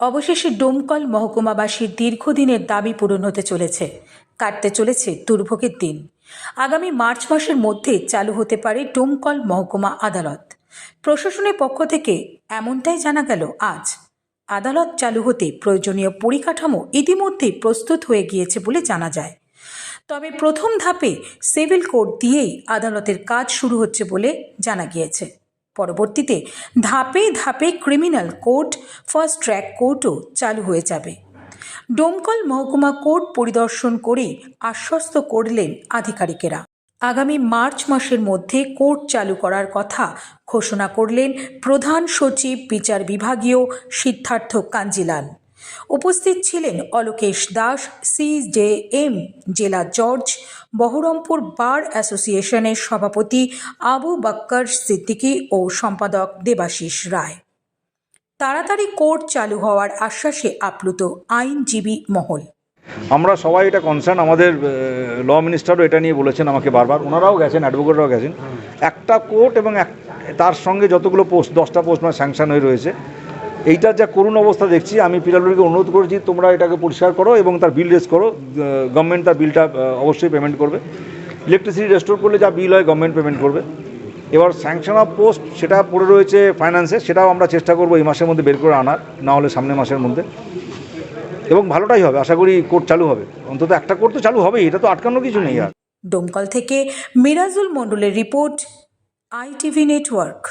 অবশেষে ডোমকল মহকুমাবাসীর দীর্ঘদিনের দাবি পূরণ হতে চলেছে, কাটতে চলেছে দুর্ভোগের দিন। আগামী মার্চ মাসের মধ্যে চালু হতে পারে ডোমকল মহকুমা আদালত। প্রশাসনের পক্ষ থেকে এমনটাই জানা গেল আজ। আদালত চালু হতে প্রয়োজনীয় পরিকাঠামো ইতিমধ্যেই প্রস্তুত হয়ে গিয়েছে বলে জানা যায়। তবে প্রথম ধাপে সিভিল কোর্ট দিয়েই আদালতের কাজ শুরু হচ্ছে বলে জানা গিয়েছে। পরবর্তীতে ধাপে ধাপে ক্রিমিনাল কোর্ট ফার্স্ট ট্র্যাক কোর্টও চালু হয়ে যাবে। ডোমকল মহকুমা কোর্ট পরিদর্শন করে আশ্বস্ত করলেন আধিকারিকেরা। আগামী মার্চ মাসের মধ্যে কোর্ট চালু করার কথা ঘোষণা করলেন প্রধান সচিব, বিচার বিভাগীয় সিদ্ধার্থ কাঞ্জিলাল। উপস্থিত ছিলেন অলোকেশ দাস সিজেএম জেলা জর্জ বহরমপুর বার অ্যাসোসিয়েশনের সভাপতি আবু বাক্কর সিদ্দিকী ও সম্পাদক দেবাশিস রায়। তাড়াতাড়ি কোর্ট চালু হওয়ার আশ্বাসে আপ্লুত আইনজীবী মহল। আমরা সবাই এটা কনসার্ন আমাদের ল মিনিস্টারও এটা নিয়ে বলেছেন আমাকে বারবার। ওনারাও গেছেন অ্যাডভোকেটরাও গেছেন। একটা কোর্ট এবং তার সঙ্গে যতগুলো পোস্ট দশটা পোস্ট মানে স্যাংশন হয়ে রয়েছে এইটার যা করুণ অবস্থা দেখছি, আমি পিডাব্লিউডিকে অনুরোধ করেছি, তোমরা এটাকে পরিষ্কার করো এবং তার বিল রেস করো। গভর্নমেন্ট তার বিলটা অবশ্যই পেমেন্ট করবে। ইলেকট্রিসিটি রেস্টোর করলে যা বিল হয় গভর্নমেন্ট পেমেন্ট করবে। এবার স্যাংশন অফ পোস্ট সেটা পড়ে রয়েছে ফাইন্যান্সে সেটাও আমরা চেষ্টা করব এই মাসের মধ্যে বের করে আনার, না হলে সামনের মাসের মধ্যে। এবং ভালোটাই হবে, আশা করি কোর্ট চালু হবে। অন্তত একটা কোর্ট তো চালু হবেই, এটা তো আটকানোর কিছু নেই আর। ডোমকল থেকে মিরাজুল মণ্ডলের রিপোর্ট, আইটিভি নেটওয়ার্ক।